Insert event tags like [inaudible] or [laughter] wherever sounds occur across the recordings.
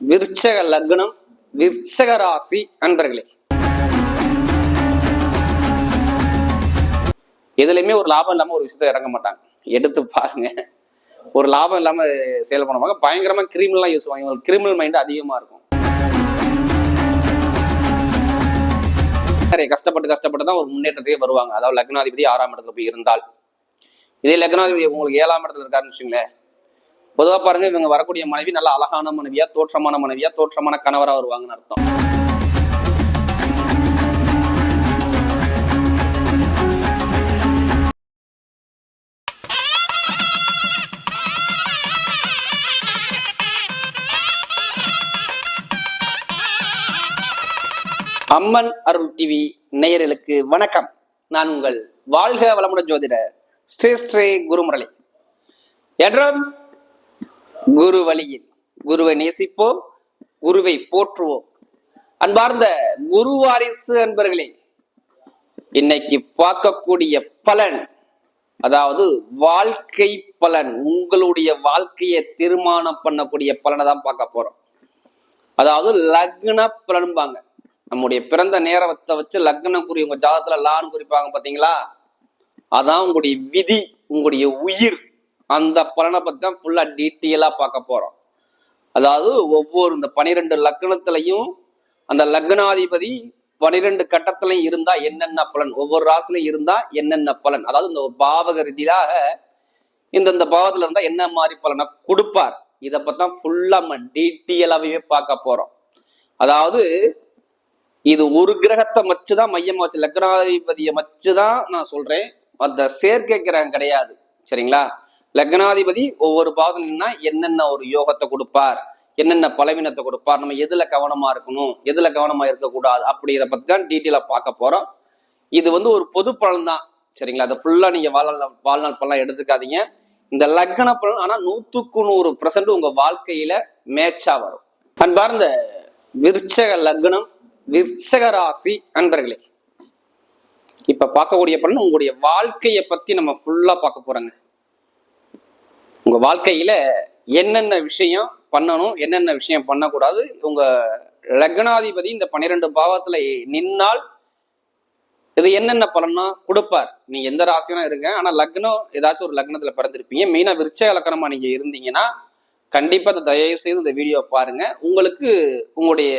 விருச்சக லக்னம் விருச்சக ராசி அன்பர்களே. எதுலையுமே ஒரு லாபம் இல்லாம ஒரு விஷயத்த இறங்க மாட்டாங்க. எடுத்து பாருங்க. ஒரு லாபம் இல்லாம செயல் பண்ணுவாங்க. பயங்கரமா கிரிமினல்லாம் யூஸ் பண்ணுவாங்க. இவங்களுக்கு கிரிமினல் மைண்ட் அதிகமா இருக்கும். நிறைய கஷ்டப்பட்டு கஷ்டப்பட்டு தான் ஒரு முன்னேற்றத்தையே வருவாங்க. அதாவது லக்னாதிபதி ஆறாம் இடத்துல போய் இருந்தால். இதே லக்னாதிபதி உங்களுக்கு ஏழாம் இடத்துல இருக்காருன்னு வச்சுங்களேன் பொதுவா பாருங்க இவங்க வரக்கூடிய மனைவி நல்ல அழகான மனைவியா தோற்றமான மனைவியா தோற்றமான கணவரா வருவாங்கன்னு அர்த்தம். அம்மன் அருள் டிவி நேயர்களுக்கு வணக்கம். நான் உங்கள் வாழ்க வளமுடன் ஜோதிடர் ஸ்ரீ ஸ்ரீ குருமுரளி. என்றும் குரு வழியில் குருவை நேசிப்போம் குருவை போற்றுவோம். அன்பார்ந்த குரு வாரிசு அன்பர்களே இன்னைக்கு பார்க்கக்கூடிய பலன் அதாவது வாழ்க்கை பலன் உங்களுடைய வாழ்க்கையை தீர்மானம் பண்ணக்கூடிய பலனை தான் பார்க்க போறோம். அதாவது லக்ன பலன்பாங்க. நம்முடைய பிறந்த நேரத்தை வச்சு லக்னம் குறி உங்க ஜாதத்துல லான்னு குறிப்பாங்க பாத்தீங்களா? அதான் உங்களுடைய விதி உங்களுடைய உயிர். அந்த பலனை பத்தி தான் ஃபுல்லா டீட்டெயிலா பார்க்க போறோம். அதாவது ஒவ்வொரு இந்த பனிரெண்டு லக்னத்திலையும் அந்த லக்னாதிபதி பனிரெண்டு கட்டத்திலையும் இருந்தா என்னென்ன பலன்? ஒவ்வொரு ராசிலையும் இருந்தா என்னென்ன பலன்? அதாவது இந்த பாவக ரீதியாக இந்தந்த பாவத்துல இருந்தா என்ன மாதிரி பலனை கொடுப்பார்? இதை பத்தான் ஃபுல்லா நம்ம டீட்டெயிலாகவே பார்க்க போறோம். அதாவது இது ஒரு கிரகத்தை மச்சுதான் மையமா வச்சு லக்னாதிபதியை மச்சுதான் நான் சொல்றேன். அந்த சேர்க்கை கிரகம் கிடையாது. சரிங்களா? லக்னாதிபதி ஒவ்வொரு பாதம்னா என்னென்ன ஒரு யோகத்தை கொடுப்பார் என்னென்ன பலவீனத்தை கொடுப்பார் நம்ம எதுல கவனமா இருக்கணும் எதுல கவனமா இருக்கக்கூடாது அப்படிங்கிற பத்தி தான் டீட்டெயிலா பார்க்க போறோம். இது வந்து ஒரு பொது பலன் தான். சரிங்களா? அதை ஃபுல்லா நீங்க வாழ்நாள் வாழ்நாள் பலன் எடுத்துக்காதீங்க. இந்த லக்ன பலன் ஆனா நூத்துக்கு நூறு பர்சன்ட் உங்க வாழ்க்கையில மேட்சா வரும். அன்பார்ந்த விருச்சக லக்னம் விருச்சக ராசி அன்பர்களே இப்ப பார்க்கக்கூடிய பலன் உங்களுடைய வாழ்க்கையை பத்தி நம்ம ஃபுல்லா பார்க்க போறோங்க. உங்கள் வாழ்க்கையில் என்னென்ன விஷயம் பண்ணணும் என்னென்ன விஷயம் பண்ணக்கூடாது உங்கள் லக்னாதிபதி இந்த பன்னிரெண்டு பாவத்தில் நின்னால் இது என்னென்ன பலனா கொடுப்பார். நீங்கள் எந்த ராசினா இருங்க. ஆனால் லக்னம் ஏதாச்சும் ஒரு லக்னத்தில் பிறந்திருப்பீங்க. மெயினாக விருச்ச இலக்கணமாக நீங்கள் இருந்தீங்கன்னா கண்டிப்பாக அந்த தயவு செய்து இந்த வீடியோ பாருங்கள் உங்களுக்கு உங்களுடைய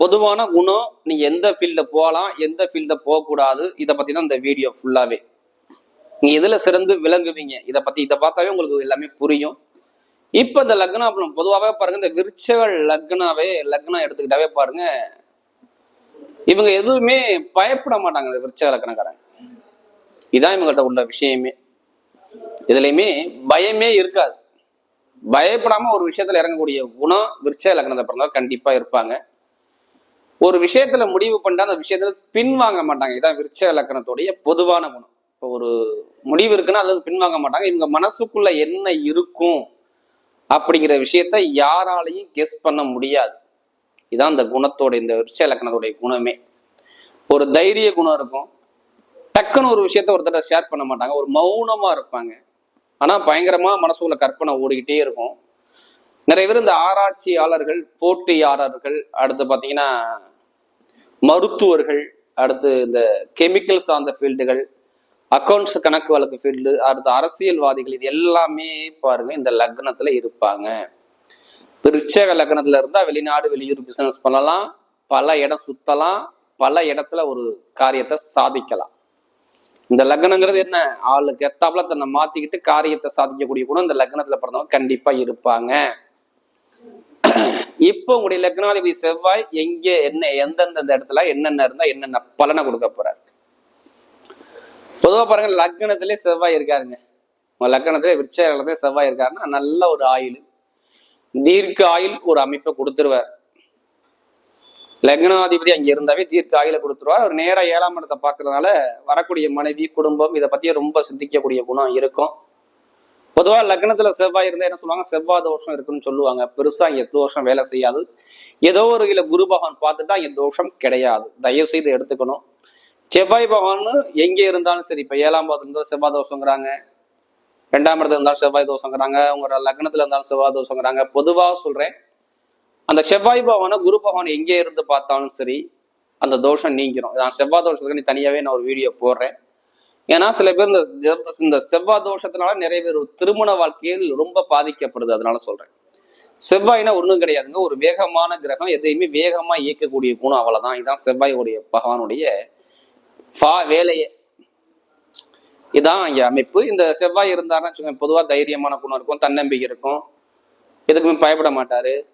பொதுவான குணம் நீங்கள் எந்த ஃபீல்டில் போகலாம் எந்த ஃபீல்டில் போகக்கூடாது இதை பற்றி தான் இந்த வீடியோ ஃபுல்லாகவே நீங்க எதுல சிறந்து விளங்குவீங்க? இதை பத்தி இதை பார்த்தாவே உங்களுக்கு எல்லாமே புரியும். இப்ப இந்த லக்னம் அப்புறம் பொதுவாகவே பாருங்க இந்த விருச்சக லக்னாவே லக்னம் எடுத்துக்கிட்டாவே பாருங்க இவங்க எதுவுமே பயப்பட மாட்டாங்க இந்த விருச்சக லக்னக்காரங்க இதான் இவங்கள்ட்ட உள்ள விஷயமே. இதுலயுமே பயமே இருக்காது. பயப்படாம ஒரு விஷயத்துல இறங்கக்கூடிய குணம் விருச்சக லக்னத்தை பிறந்தா கண்டிப்பா இருப்பாங்க. ஒரு விஷயத்துல முடிவு பண்ணிட்டா அந்த விஷயத்துல பின்வாங்க மாட்டாங்க. இதான் விருச்சக லக்னத்துடைய பொதுவான குணம். இப்போ ஒரு முடிவு இருக்குன்னா அது பின்வாங்க மாட்டாங்க. இவங்க மனசுக்குள்ள என்ன இருக்கும் அப்படிங்கிற விஷயத்த யாராலையும் கெஸ் பண்ண முடியாது. இதான் அந்த குணத்தோட இந்த விருச்ச லக்கணத்துடைய குணமே. ஒரு தைரிய குணம் இருக்கும். டக்குன்னு ஒரு விஷயத்த ஒருத்தர ஷேர் பண்ண மாட்டாங்க. ஒரு மௌனமா இருப்பாங்க. ஆனா பயங்கரமா மனசுக்குள்ள கற்பனை ஓடிக்கிட்டே இருக்கும். நிறைய பேர் இந்த ஆராய்ச்சியாளர்கள் போட்டியாளர்கள் அடுத்து பார்த்தீங்கன்னா மருத்துவர்கள் அடுத்து இந்த கெமிக்கல் சார்ந்த ஃபீல்டுகள் அக்கௌண்ட்ஸ் கணக்கு வழக்கு ஃபீல்டு அடுத்து அரசியல்வாதிகள் இது எல்லாமே பாருங்க இந்த லக்னத்துல இருப்பாங்க. விருச்சக லக்னத்துல இருந்தா வெளிநாடு வெளியூர் பிசினஸ் பண்ணலாம். பல இடம் சுத்தலாம். பல இடத்துல ஒரு காரியத்தை சாதிக்கலாம். இந்த லக்னங்கிறது என்ன? ஆளுக்கு எத்தாப்புல தன்னை மாத்திக்கிட்டு காரியத்தை சாதிக்கக்கூடிய குணம் இந்த லக்னத்துல பிறந்தவங்க கண்டிப்பா இருப்பாங்க. இப்போ உங்களுடைய லக்னாதிபதி செவ்வாய் எங்கே என்ன எந்தெந்த இடத்துல என்னென்ன இருந்தா என்னென்ன பலனை கொடுக்க போறாரு? பொதுவாக பாருங்க லக்னத்திலே செவ்வாய் இருக்காருங்க. உங்கள் லக்னத்திலே விருச்சகத்திலே செவ்வாய் இருக்காருன்னா நல்ல ஒரு ஆயுள். தீர்க்க ஆயுள் ஒரு அமைப்பை கொடுத்துருவார். லக்னாதிபதி அங்கே இருந்தாவே தீர்க்க ஆயுளை கொடுத்துருவார். அவர் நேராக ஏழாம் இடத்தை பார்க்கறதுனால வரக்கூடிய மனைவி குடும்பம் இதை பத்தியே ரொம்ப சிந்திக்கக்கூடிய குணம் இருக்கும். பொதுவாக லக்னத்தில் செவ்வாய் இருந்தால் என்ன சொல்லுவாங்க? செவ்வாய் தோஷம் இருக்குன்னு சொல்லுவாங்க. பெருசாக இங்கே தோஷம் வேலை செய்யாது. ஏதோ ஒரு இதில் குரு பகவான் பார்த்துட்டா இங்கே தோஷம் கிடையாது. தயவு செய்து எடுத்துக்கணும். செவ்வாய் பகவான் எங்கே இருந்தாலும் சரி இப்போ ஏழாம் பாவத்துல இருந்தால் செவ்வாய் தோஷங்கிறாங்க ரெண்டாம் இடத்துல இருந்தாலும் செவ்வாய் தோஷங்கிறாங்க உங்களோட லக்னத்துல இருந்தாலும் செவ்வாய் தோஷங்கிறாங்க பொதுவாக சொல்றேன் அந்த செவ்வாய் பகவானை குரு பகவான் எங்கே இருந்து பார்த்தாலும் சரி அந்த தோஷம் நீங்கிரும். நான் செவ்வாய் தோஷத்துக்கு நீ தனியாகவே நான் ஒரு வீடியோ போடுறேன். ஏன்னா சில பேர் இந்த இந்த செவ்வாய் தோஷத்தினால நிறைய பேர் திருமண வாழ்க்கையில் ரொம்ப பாதிக்கப்படுது அதனால சொல்றேன். செவ்வாய்னா ஒன்றும் கிடையாதுங்க. ஒரு வேகமான கிரகம் எதையுமே வேகமாக இயக்கக்கூடிய குணம் அவ்வளோதான் இதுதான் செவ்வாயுடைய பகவானுடைய ஃபா வேலையே. இதான் இங்கே அமைப்பு. இந்த செவ்வாய் இருந்தாருன்னு வச்சுக்கோங்க பொதுவாக தைரியமான குணம் இருக்கும் தன்னம்பிக்கை இருக்கும். எதுக்குமே பயப்பட மாட்டார்.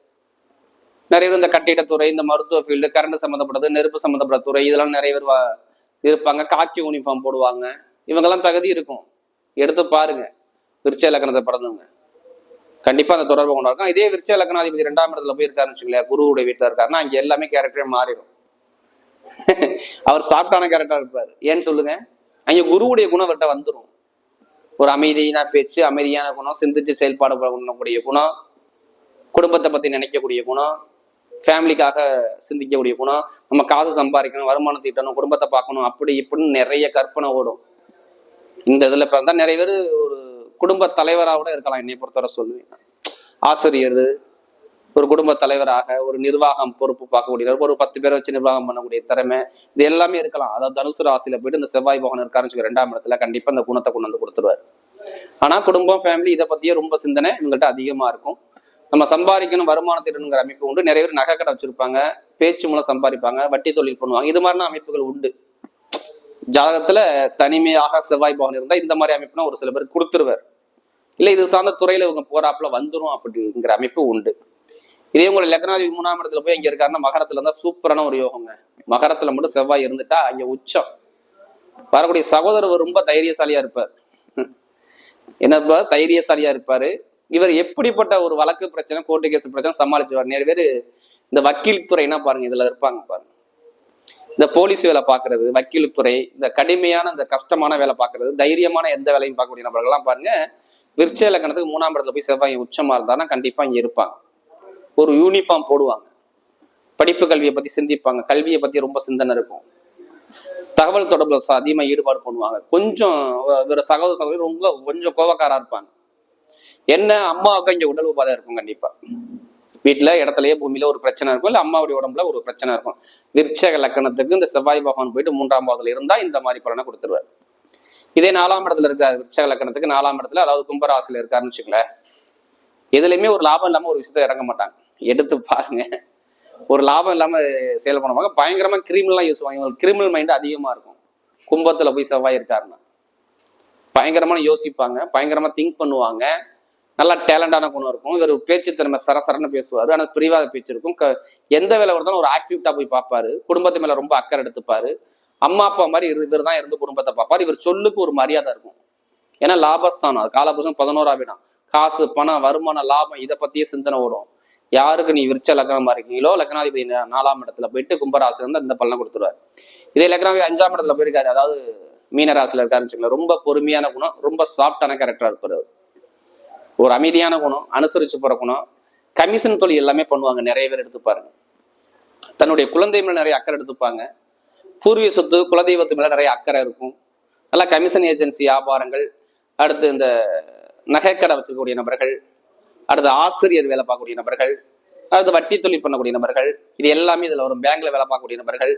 நிறைய பேர் இந்த கட்டிடத்துறை இந்த மருத்துவ ஃபீல்டு கரண்ட் சம்மந்தப்பட்டது நெருப்பு சம்மந்தப்பட்ட துறை இதெல்லாம் நிறைய பேர் வா- இருப்பாங்க. காக்கி யூனிஃபார்ம் போடுவாங்க. இவங்கெல்லாம் தகுதி இருக்கும். எடுத்து பாருங்க. விருச்ச இலக்கணத்தை பிறந்தவங்க கண்டிப்பாக அந்த தொடர்பு கொண்டாருக்கும் இதே விருச்ச இலக்கணாதிபதி ரெண்டாம் இடத்துல போயிருக்காருன்னு வச்சுக்கலையா குருவுடைய வீட்டில் இருக்காருன்னா அங்கே எல்லாமே கேரக்டரே மாறிடும். [laughs] அவர் சாஃப்டான கேரக்டா இருப்பார். ஏன்னு சொல்லுங்க? அங்கே குருவுடைய குணம் அவர்கிட்ட வந்துடும் ஒரு அமைதியான பேச்சு அமைதியான குணம் சிந்திச்சு செயல்பாடு பண்ணக்கூடிய குணம் குடும்பத்தை பத்தி நினைக்கக்கூடிய குணம் ஃபேமிலிக்காக சிந்திக்கக்கூடிய குணம் நம்ம காசு சம்பாதிக்கணும் வருமானம் தீட்டணும் குடும்பத்தை பார்க்கணும் அப்படி இப்படின்னு நிறைய கற்பனை ஓடும். இந்த இதுல பிறந்தா நிறைய பேர் ஒரு குடும்ப தலைவராக கூட இருக்கலாம் என்னை பொறுத்தவரை சொல்லுவேன். ஆசிரியர் ஒரு குடும்ப தலைவராக ஒரு நிர்வாகம் பொறுப்பு பார்க்கக்கூடிய ஒரு பத்து பேரை வச்சு நிர்வாகம் பண்ணக்கூடிய திறமை இது எல்லாமே இருக்கலாம். அதாவது தனுசு ராசியில போயிட்டு இந்த செவ்வாய் பகவான் இருக்காருன்னு வச்சுக்கோ, ரெண்டாம் இடத்துல கண்டிப்பா இந்த குணத்தை கொண்டு வந்து கொடுத்துருவாரு. ஆனா குடும்பம் ஃபேமிலி இதை பத்தியே ரொம்ப சிந்தனை இவங்கள்ட்ட அதிகமா இருக்கும். நம்ம சம்பாதிக்கணும் வருமானத்திடணுங்கிற அமைப்பு உண்டு. நிறைய பேர் நகை கடை வச்சிருப்பாங்க பேச்சு மூலம் சம்பாதிப்பாங்க வட்டி தொழில் பண்ணுவாங்க. இது மாதிரி அமைப்புகள் உண்டு. ஜாதகத்துல தனிமையாக செவ்வாய் பவன் இருந்தா இந்த மாதிரி அமைப்புனா ஒரு சில பேர் கொடுத்துருவார். இல்ல இது சார்ந்த துறையில இவங்க போறாப்புல வந்துடும் அப்படிங்கிற அமைப்பு உண்டு. இதே உங்களை லக்னாதி மூணாம் இடத்துல போய் இங்க இருக்காருன்னா மகரத்துல இருந்தா சூப்பரான ஒரு யோகங்க. மகரத்துல மட்டும் செவ்வாய் இருந்துட்டா அங்க உச்சம். வரக்கூடிய சகோதரர் ரொம்ப தைரியசாலியா இருப்பார். என்னப்பா தைரியசாலியா இருப்பாரு. இவர் எப்படிப்பட்ட ஒரு வழக்கு பிரச்சனை கோர்ட்டு கேஸ் பிரச்சனை சமாளிச்சுவார். நிறைய பேர் இந்த வக்கீல் துறைனா பாருங்க இதுல இருப்பாங்க பாருங்க. இந்த போலீஸ் வேலை பார்க்கறது வக்கீல் துறை இந்த கடுமையான இந்த கஷ்டமான வேலை பார்க்கறது தைரியமான எந்த வேலையும் பார்க்கக்கூடிய நபர்கள்லாம் பாருங்க விருச்ச இலக்கணத்துக்கு மூணாம் இடத்துல போய் செவ்வாய் உச்சமா இருந்தாங்கன்னா கண்டிப்பா இங்க இருப்பாங்க. ஒரு யூனிஃபார்ம் போடுவாங்க. படிப்பு கல்வியை பத்தி சிந்திப்பாங்க. கல்வியை பத்தி ரொம்ப சிந்தனை இருக்கும். தகவல் தொடர்பு அதிகமாக ஈடுபாடு பண்ணுவாங்க. கொஞ்சம் வேற சகோதர சகோதரி ரொம்ப கொஞ்சம் கோவக்காரா இருப்பாங்க. என்ன அம்மாவுக்கு இங்க உடல் உபாதை இருக்கும் கண்டிப்பா. வீட்டுல இடத்துலயே பூமியில ஒரு பிரச்சனை இருக்கும். இல்ல அம்மாவுடைய உடம்புல ஒரு பிரச்சனை இருக்கும். விருச்சக லக்கணத்துக்கு இந்த செவ்வாய் பகவான் போயிட்டு மூன்றாம் பாவத்துல இருந்தா இந்த மாதிரி பலனை கொடுத்துருவார். இதே நாலாம் இடத்துல இருக்காரு விருச்சக லக்கணத்துக்கு. நாலாம் இடத்துல அதாவது கும்பராசில இருக்காருன்னு வச்சுக்கல எதுலையுமே ஒரு லாபம் இல்லாம ஒரு விஷயத்த இறங்க மாட்டாங்க. எடுத்து பாருங்க. ஒரு லாபம் இல்லாம சேல் பண்ணுவாங்க பயங்கரமா கிரிமினல்லாம் யூஸ் பண்ணுவாங்க இவங்களுக்கு கிரிமினல் மைண்ட் அதிகமா இருக்கும். கும்பத்துல போய் செவ்வாய் இருக்காருன்னா. பயங்கரமான யோசிப்பாங்க. பயங்கரமா திங்க் பண்ணுவாங்க. நல்லா டேலண்டான குணம் இருக்கும். இவர் பேச்சு திறமை சரசரன்னு பேசுவார். ஆனால் பிரிவாத பேச்சு இருக்கும். க- எந்த வேலை வருதாலும் ஒரு ஆக்டிவிட்டா போய் பார்ப்பாரு. குடும்பத்து மேல ரொம்ப அக்கறை எடுத்துப்பாரு. அம்மா அப்பா மாதிரி இவர் தான் இருந்து குடும்பத்தை பார்ப்பாரு. இவர் சொல்லுக்கு ஒரு மரியாதை இருக்கும். ஏன்னா லாபஸ்தானம். அது காலபுருஷம் காசு பணம் வருமானம் லாபம் இதை பத்தியே சிந்தனை ஓடும். யாருக்கு நீ விருச்ச லக்னமா இருக்கீங்களோ லக்னாதிபதி நாலாம் இடத்துல போயிட்டு கும்பராசில இருந்து இந்த பலனை கொடுத்துருவாரு. இதே லக்னாதிபதி அஞ்சாம் இடத்துல போயிருக்காரு. அதாவது மீனராசில இருக்காருன்னு வச்சுக்கோங்களேன். ரொம்ப பொறுமையான குணம் ரொம்ப சாஃப்டான கேரக்டரா இருப்பார் அவர். ஒரு அமைதியான குணம் அனுசரிச்சு போற குணம் கமிஷன் தொழில் எல்லாமே பண்ணுவாங்க. நிறைய பேர் எடுத்து பாருங்க. தன்னுடைய குழந்தை மேல நிறைய அக்கறை எடுத்துப்பாங்க. பூர்வீக சொத்து குலதெய்வத்து மேல நிறைய அக்கறை இருக்கும். நல்லா கமிஷன் ஏஜென்சி வியாபாரங்கள் அடுத்து இந்த நகைக்கடை வச்சிருக்கக்கூடிய நபர்கள் அடுத்து ஆசிரியர் வேலை பார்க்கக்கூடிய நபர்கள் அடுத்து வட்டி தொழில் பண்ணக்கூடிய நபர்கள் இது எல்லாமே இதுல வரும். பேங்க்ல வேலை பார்க்கக்கூடிய நபர்கள்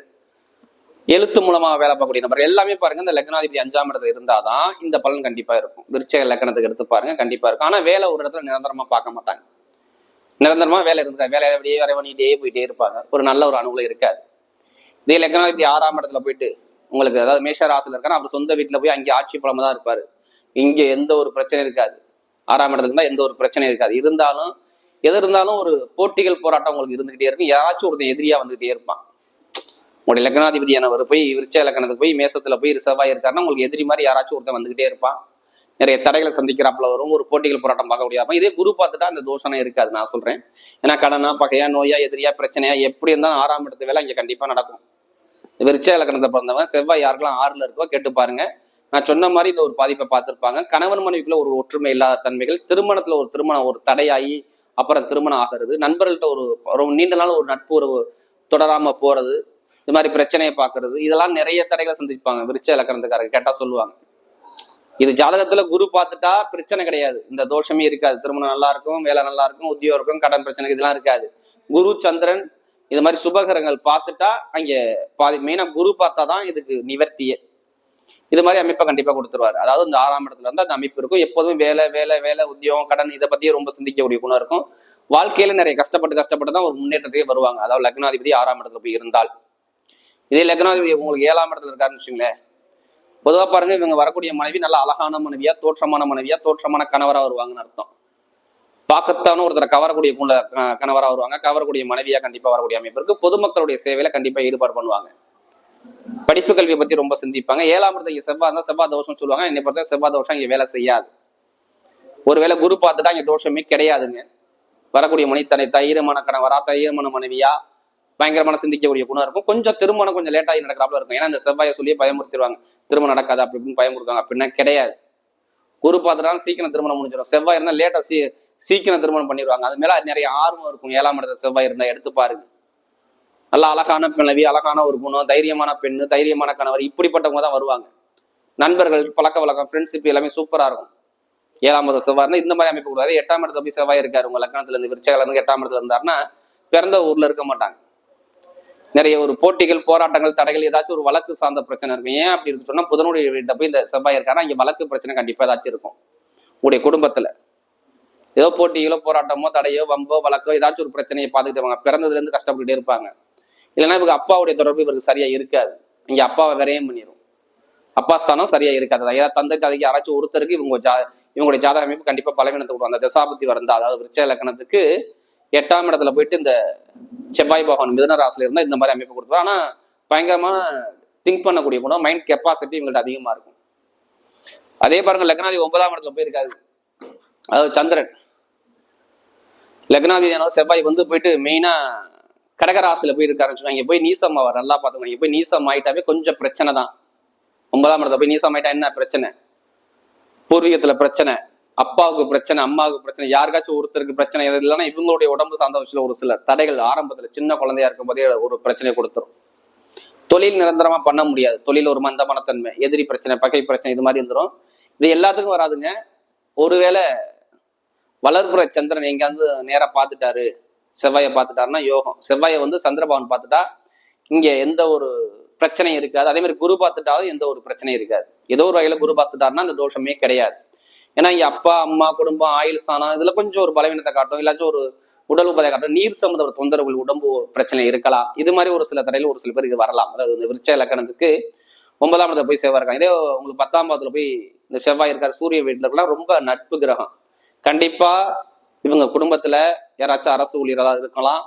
எழுத்து மூலமா வேலை பார்க்கக்கூடிய நபர்கள் எல்லாமே பாருங்க இந்த லக்னாதிபதி அஞ்சாம் இடத்துல இருந்தாதான் இந்த பலன் கண்டிப்பா இருக்கும். விருச்சக லக்கணத்துக்கு எடுத்து பாருங்க கண்டிப்பா இருக்கும். ஆனா வேலை ஒரு இடத்துல நிரந்தரமா பார்க்க மாட்டாங்க. நிரந்தரமா வேலை இருந்தா வேலை அப்படியே வரை பண்ணிட்டே போயிட்டே இருப்பாங்க. ஒரு நல்ல ஒரு அனுகூலம் இருக்காது. இதே லக்னாதிபதி ஆறாம் இடத்துல போயிட்டு உங்களுக்கு அதாவது மேஷ ராசியில் இருக்காரு அவர் சொந்த வீட்டுல போய் அங்கே ஆட்சி பலமாக தான் இருப்பாரு. இங்க எந்த ஒரு பிரச்சனையும் இருக்காது. ஆறாம் இடத்துல இருந்தா எந்த ஒரு பிரச்சனையும் இருக்காது. இருந்தாலும் எது இருந்தாலும் ஒரு போட்டிகள் போராட்டம் உங்களுக்கு இருந்துகிட்டே இருக்கும். யாராச்சும் ஒருத்தன் எதிரியா வந்துகிட்டே இருப்பான். உங்களுடைய லக்னாதிபதியானவர் போய் விருச்ச லக்னத்துக்கு போய் மேசத்துல போய் செவ்வாய் இருக்காருன்னா உங்களுக்கு எதிரி மாதிரி யாராச்சும் ஒருத்தன் வந்துகிட்டே இருப்பான். நிறைய தடைகளை சந்திக்கிறாப்புல வரும். ஒரு போட்டிகள் போராட்டம் பார்க்க முடியாது. இதே குரு பார்த்துட்டா அந்த தோஷம் இருக்காது நான் சொல்றேன். ஏன்னா கடனா பகையா நோயா எதிரியா பிரச்சனையா எப்படி இருந்தாலும் ஆறாம் இடத்து வேலை இங்க கண்டிப்பா நடக்கும். விருச்ச இலக்கணத்தை பிறந்தவன் செவ்வாய் யாருக்கெல்லாம் ஆறுல இருக்கோ கேட்டு பாருங்க. நான் சொன்ன மாதிரி இந்த ஒரு பாதிப்பை பார்த்துருப்பாங்க. கணவன் மனைவிக்குள்ள ஒரு ஒற்றுமை இல்லாத தன்மைகள் திருமணத்துல ஒரு திருமணம் ஒரு தடையாகி அப்புறம் திருமணம் ஆகிறது நண்பர்கள்ட்ட ஒரு ஒரு நீண்ட நாள் ஒரு நட்பு உறவு தொடராம போறது இந்த மாதிரி பிரச்சனையை பார்க்கறது இதெல்லாம் நிறைய தடைகளை சந்திப்பாங்க விருச்ச இலக்கணத்துக்காரங்க கேட்டா சொல்லுவாங்க. இது ஜாதகத்துல குரு பார்த்துட்டா பிரச்சனை கிடையாது. இந்த தோஷமே இருக்காது. திருமணம் நல்லா இருக்கும் வேலை நல்லா இருக்கும் உத்தியோகம் இருக்கும் கடன் பிரச்சனை இதெல்லாம் இருக்காது. குரு சந்திரன் இது மாதிரி சுபகரங்கள் பார்த்துட்டா அங்கே பாதி மெயினா குரு பார்த்தா தான் இதுக்கு நிவர்த்தியே. இது மாதிரி அமைப்பை கண்டிப்பா கொடுத்துருவாரு. அதாவது இந்த ஆறாம் இடத்துல இருந்து அந்த அமைப்பு இருக்கும். எப்போதும் வேலை வேலை வேலை உத்தியோகம் கடன் இதை பற்றியே ரொம்ப சிந்திக்கக்கூடிய குணம் இருக்கும். வாழ்க்கையில நிறைய கஷ்டப்பட்டு கஷ்டப்பட்டு தான் ஒரு முன்னேற்றத்தையே வருவாங்க. அதாவது லக்னாதிபதி ஆறாம் இடத்துல போய் இருந்தால். இதே லக்னாதிபதி உங்களுக்கு ஏழாம் இடத்துல இருக்காருன்னு வச்சுங்களேன் பொதுவா பாருங்க இவங்க வரக்கூடிய மனைவி நல்ல அழகான மனைவியா தோற்றமான மனைவியா தோற்றமான கணவரா வருவாங்கன்னு அர்த்தம். பாக்கத்தான ஒருத்தரை கவரக்கூடிய குண கணவரா வருவாங்க. கவரக்கூடிய மனைவியா கண்டிப்பா வரக்கூடிய அமைப்பு இருக்கு. பொதுமக்களுடைய சேவையில கண்டிப்பா ஈடுபாடு பண்ணுவாங்க. படிப்பு கல்வியை பத்தி ரொம்ப சிந்திப்பாங்க. ஏழாம் இடத்துல இங்க செவ்வாய் இருந்தால் செவ்வாய் தோஷம் சொல்லுவாங்க. என்னை பொறுத்த செவ்வாய் தோஷம் இங்க வேலை செய்யாது. ஒருவேளை குரு பார்த்துட்டா இங்க தோஷமே கிடையாதுங்க. வரக்கூடிய மணி தன்னை கடன் கணவரா தைரியமான மனைவியா பயங்கரமான சிந்திக்கக்கூடிய குணம் இருக்கும். கொஞ்சம் திருமணம் கொஞ்சம் லேட்டாகி நடக்கிறாப்புல இருக்கும். ஏன்னா இந்த செவ்வாயை சொல்லியே பயமுறுத்திடுவாங்க. திருமணம் நடக்காது அப்படி இப்படின்னு பயமுறுத்தாங்க அப்படின்னா கிடையாது. குரு பார்த்துட்டாலும் சீக்கிரம் திருமணம் முடிஞ்சிடும். செவ்வாய் இருந்தால் லேட்டாக சீ சீக்கிரம் திருமணம் பண்ணிடுவாங்க. அது மேலே நிறைய ஆர்வம் இருக்கும். ஏழாம் இடத்துல செவ்வாய் இருந்தால் எடுத்து பாருங்க. நல்ல அழகான பிள்ளவி அழகான ஒரு குணம் தைரியமான பெண்ணு தைரியமான கணவர் இப்படிப்பட்டவங்க தான் வருவாங்க. நண்பர்கள் பழக்க வழக்கம் ஃப்ரெண்ட்ஷிப் எல்லாமே சூப்பராக இருக்கும். ஏழாம் இடத்துல செவ்வாய் இருந்தா இந்த மாதிரி அமைப்பு கூடாது எட்டாம் இடத்துல போய் செவ்வாய் இருக்காரு. உங்க லக்னத்துல இருந்து விருச்சகலருந்து எட்டாம் இடத்துல இருந்தாருன்னா பிறந்த ஊர்ல இருக்க மாட்டாங்க. நிறைய ஒரு போட்டிகள் போராட்டங்கள் தடைகள் ஏதாச்சும் ஒரு வழக்கு சார்ந்த பிரச்சனை இருக்கும். ஏன் அப்படி இருக்கு சொன்னா புதனுடைய வீட்டை போய் இந்த செவ்வாய் இருக்காருன்னா இங்க வழக்கு பிரச்சனை கண்டிப்பா ஏதாச்சும் இருக்கும். உங்களுடைய குடும்பத்துல ஏதோ போட்டிகளோ போராட்டமோ தடையோ வம்போ வழக்கோ ஏதாச்சும் ஒரு பிரச்சனையை பார்த்துக்கிட்டு வாங்க. பிறந்ததுல இருந்து கஷ்டப்பட்டுட்டே இருப்பாங்க. இல்லைன்னா இவங்க அப்பாவுடைய தொடர்பு இவருக்கு சரியா இருக்காது. இங்க அப்பாவை விரையும் பண்ணிடும் அப்பா ஸ்தானம் சரியா இருக்காது. ஏதாவது தந்தை தந்தைக்கு யாராச்சும் ஒருத்தருக்கு இவங்க ஜா இவங்களுடைய ஜாதக அமைப்பு கண்டிப்பா பலவீனத்தை கொடுக்கும் அந்த தசாபத்தி வரந்தா அதாவது விருச்ச இலக்கணத்துக்கு எட்டாம் இடத்துல போயிட்டு இந்த செவ்வாய் பகவான் மிதன ராசில இருந்தா இந்த மாதிரி அமைப்பு கொடுத்துரும் ஆனா பயங்கரமான திங்க் பண்ணக்கூடிய குணம் மைண்ட் கெப்பாசிட்டி இவங்கள்ட்ட அதிகமா இருக்கும். அதே பாருங்க லக்னாதி ஒன்பதாம் இடத்துல போயிருக்காரு. அதாவது சந்திரன். லக்னாதி செவ்வாய் வந்து போயிட்டு மெயினா கடகராசில போய் இருக்காருன்னு சொன்னா இங்க போய் நீசம் ஆவார். நல்லா பாத்துக்கணும் இங்க போய் நீசம் ஆயிட்டாவே கொஞ்சம் பிரச்சனை தான். ஒன்பதாம் இடத்துல போய் நீசம் ஆயிட்டா என்ன பிரச்சனை? பூர்வீகத்துல பிரச்சனை அப்பாவுக்கு பிரச்சனை அம்மாவுக்கு பிரச்சனை யாருக்காச்சும் ஒருத்தருக்கு பிரச்சனை எது இல்லைன்னா இவங்களுடைய உடம்பு சார்ந்த விஷயத்துல ஒரு சில தடைகள் ஆரம்பத்துல சின்ன குழந்தையா இருக்கும் போதே ஒரு பிரச்சனையை கொடுத்துரும். தொழில் நிரந்தரமா பண்ண முடியாது. தொழில் ஒரு மந்தமான தன்மை. எதிரி பிரச்சனை பகை பிரச்சனை இது மாதிரி இருந்துரும். இது எல்லாத்துக்கும் வராதுங்க. ஒருவேளை வளர்ப்புற சந்திரன் எங்கேயாவது நேரா பார்த்துட்டாரு. செவ்வாயை பார்த்துட்டாருன்னா யோகம். செவ்வாயை வந்து சந்திரபவன் பார்த்துட்டா இங்கே எந்த ஒரு பிரச்சனையும் இருக்காது. அதே மாதிரி குரு பார்த்துட்டாலும் எந்த ஒரு பிரச்சனையும் இருக்காது. ஏதோ ஒரு வகையில் குரு பார்த்துட்டாருன்னா அந்த தோஷமே கிடையாது. ஏன்னா இங்கே அப்பா அம்மா குடும்பம் ஆயுள் ஸ்தானம் இதுல கொஞ்சம் ஒரு பலவீனத்தை காட்டும். இல்லாச்சும் ஒரு உடல் உபதை காட்டும். நீர் சம்மந்த ஒரு தொந்தரவுகள் உடம்பு பிரச்சனை இருக்கலாம். இது மாதிரி ஒரு சில தடையில் ஒரு சில பேர் இது வரலாம். அதாவது இந்த விருச்ச இலக்கணத்துக்கு ஒன்பதாம் இடத்துல போய் செவ்வாய் இருக்காங்க. இதே உங்களுக்கு பத்தாம் பாவத்துல போய் இந்த செவ்வாய் இருக்கார். சூரிய வீட்டில் இருக்கலாம் ரொம்ப நட்பு கிரகம். கண்டிப்பா இவங்க குடும்பத்துல யாராச்சும் அரசு ஊழியர்களாக இருக்கலாம்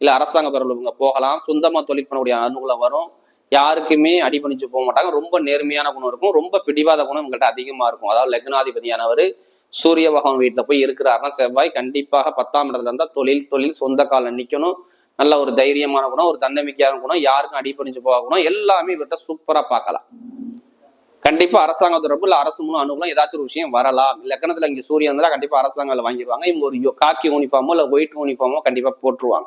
இல்ல அரசாங்க தொடர்பு இவங்க போகலாம் சொந்தமா தொழில் பண்ணக்கூடிய அனுகூலம் வரும். யாருக்குமே அடிபணிச்சு போக மாட்டாங்க. ரொம்ப நேர்மையான குணம் இருக்கும். ரொம்ப பிடிவாத குணம் இவங்கள்ட்ட அதிகமா இருக்கும். அதாவது லக்னாதிபதியானவர் சூரிய பகவான் வீட்டில் போய் இருக்கிறாருன்னா செவ்வாய் கண்டிப்பாக பத்தாம் இடத்துல இருந்தா தொழில் தொழில் சொந்த காலில் நிற்கணும் நல்ல ஒரு தைரியமான குணம் ஒரு தன்னம்பிக்கையான குணம். யாருக்கும் அடிபணிச்சு போகணும் எல்லாமே இவர்கிட்ட சூப்பரா பார்க்கலாம். கண்டிப்பா அரசாங்க தொடர்பு அரசு மூலம் அனுகூலம் ஏதாச்சும் ஒரு விஷயம் வரலாம். லக்கணத்துல இங்க சூரியன் இருந்தா கண்டிப்பா அரசாங்கம் வாங்கிடுவாங்க இவங்க ஒரு யோ- காக்கி யூனிஃபார்மோ இல்ல ஒயிட் யூனிஃபார்மோ கண்டிப்பா போட்டுருவாங்க.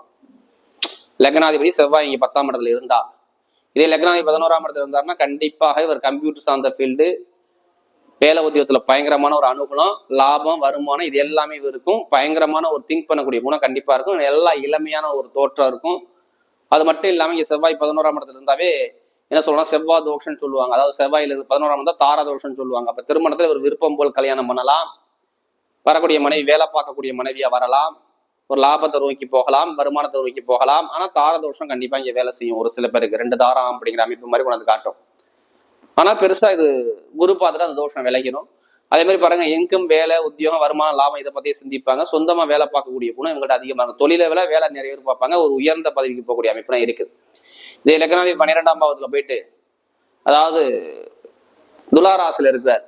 லக்னாதிபதி செவ்வாய் இங்க பத்தாம் இடத்துல இருந்தா. இதே லக்னாதிபதி பதினோராம் இடத்துல இருந்தாருன்னா கண்டிப்பாக இவர் கம்ப்யூட்டர் சார்ந்த ஃபீல்டு வேலை உத்தியோகத்துல பயங்கரமான ஒரு அனுகூலம் லாபம் வருமானம் இது எல்லாமே இருக்கும் பயங்கரமான ஒரு திங்க் பண்ணக்கூடிய குணம் கண்டிப்பா இருக்கும். எல்லா இளமையான ஒரு தோற்றம் இருக்கும். அது மட்டும் இல்லாம இங்க செவ்வாய் பதினோராம் இடத்துல இருந்தாவே என்ன சொல்லலாம் செவ்வாய் தோஷம்னு சொல்லுவாங்க. அதாவது செவ்வாயில பதினோராம் இருந்தா தாரா தோஷம்னு சொல்லுவாங்க. அப்ப திருமணத்தில் ஒரு விருப்பம் போல் கல்யாணம் பண்ணலாம். வரக்கூடிய மனைவி வேலை பார்க்கக்கூடிய மனைவியா வரலாம். ஒரு லாபத்தை நோக்கி போகலாம். வருமானத்தை நோக்கி போகலாம். ஆனா தார தோஷம் கண்டிப்பா இங்க வேலை செய்யும். ஒரு சில பேருக்கு ரெண்டு தாரம் அப்படிங்கிற அமைப்பு மாதிரி கொண்டு வந்து காட்டும். ஆனா பெருசா இது குரு பார்த்துட்டு அந்த தோஷம் விளைக்கணும். அதே மாதிரி பாருங்க எங்கும் வேலை உத்தியோகம் வருமானம் லாபம் இதை பற்றியே சிந்திப்பாங்க. சொந்தமா வேலை பார்க்கக்கூடிய குணம் இவங்கள்ட்ட அதிகமா இருக்கும் தொழில வேலை வேலை நிறைய பேர் பார்ப்பாங்க. ஒரு உயர்ந்த பதவிக்கு போகக்கூடிய அமைப்புலாம் இருக்குது. இதே லக்னாதிபதி பன்னிரெண்டாம் பாவத்துல போயிட்டு அதாவது துலாராசில இருக்கிறார்.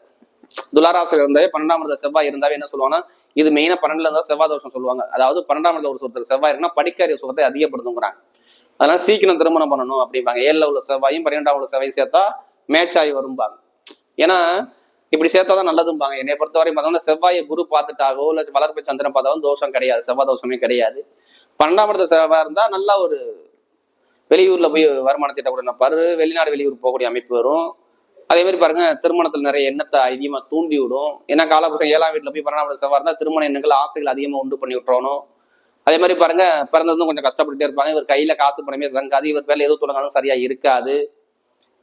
துலாராசில இருந்தாவே பன்னெண்டாம் இடத்துல செவ்வாய் இருந்தாவே என்ன சொல்லுவாங்கன்னா இது மெயினா பன்னெண்டுல இருந்தா செவ்வாய் தோஷம் சொல்லுவாங்க. அதாவது பன்னெண்டாம் இடத்துல ஒரு ஒருத்தர் செவ்வாய் இருக்குன்னா படிக்காரிய சுகத்தை அதிகப்படுத்துங்கிறாங்க. அதனால சீக்கிரம் திருமணம் பண்ணணும் அப்படிம்பாங்க. ஏழுல உள்ள செவ்வாயும் பன்னிரெண்டாம் உள்ள செவ்வாயும் சேர்த்தா மேட்ச் ஆகி வரும்பாங்க. ஏன்னா இப்படி சேர்த்தாதான் நல்லதும்பாங்க. என்னை பொறுத்தவரை பார்த்தோம்னா செவ்வாயை குரு பார்த்துட்டாகோ இல்ல வளர்ப்பு சந்திரன் பார்த்தாலும் தோஷம் கிடையாது. செவ்வாய் தோஷமே கிடையாது. பன்னெண்டாம் இடத்துல செவ்வாய் இருந்தா நல்லா ஒரு வெளியூர்ல போய் வருமானத்தை கூட பாரு? வெளிநாடு வெளியூர் போகக்கூடிய அமைப்பு வரும். அதே மாதிரி பாருங்க திருமணத்துல நிறைய எண்ணத்தை அதிகமா தூண்டி விடும். ஏன்னா காலபுசம் ஏழாம் வீட்டுல போய் பன்னெண்டாம் செவ்வாய் இருந்தால் திருமண எண்ணங்கள் ஆசைகள் அதிகமா உண்டு பண்ணி விட்டுறணும். அதே மாதிரி பாருங்க பிறந்ததும் கொஞ்சம் கஷ்டப்பட்டுட்டே இருப்பாங்க. இவர் கையில காசு பணமே தங்காது. இவர் பேர்ல எதுவும் தொடங்காலும் சரியா இருக்காது.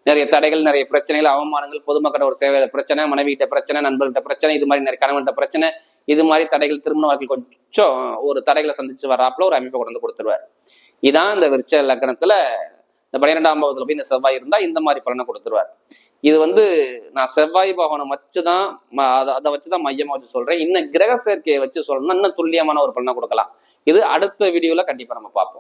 நிறைய தடைகள் நிறைய பிரச்சனைகள் அவமானங்கள் பொதுமக்களோட ஒரு சேவை பிரச்சனை மனைவிகிட்ட பிரச்சனை நண்பர்கிட்ட பிரச்சனை இது மாதிரி நிறைய கணவன்கிட்ட பிரச்சனை இது மாதிரி தடைகள் திருமண வாழ்க்கை கொஞ்சம் ஒரு தடைகளை சந்திச்சு வர்றாப்புல ஒரு அமைப்பை கொண்டு வந்து கொடுத்துருவார். இதான் இந்த விருச்ச லக்கணத்துல இந்த பன்னிரெண்டாம் பாவத்துல போய் இந்த செவ்வாய் இருந்தா இந்த மாதிரி பலனை கொடுத்துருவார். இது வந்து நான் செவ்வாய் பகவானை வச்சுதான் ம- அதை அதை வச்சுதான் மையமா வச்சு சொல்றேன். இன்னும் கிரக சேர்க்கையை வச்சு சொல்லணும்னா இன்னும் துல்லியமான ஒரு பலனை கொடுக்கலாம். இது அடுத்த வீடியோல கண்டிப்பா நம்ம பார்ப்போம்.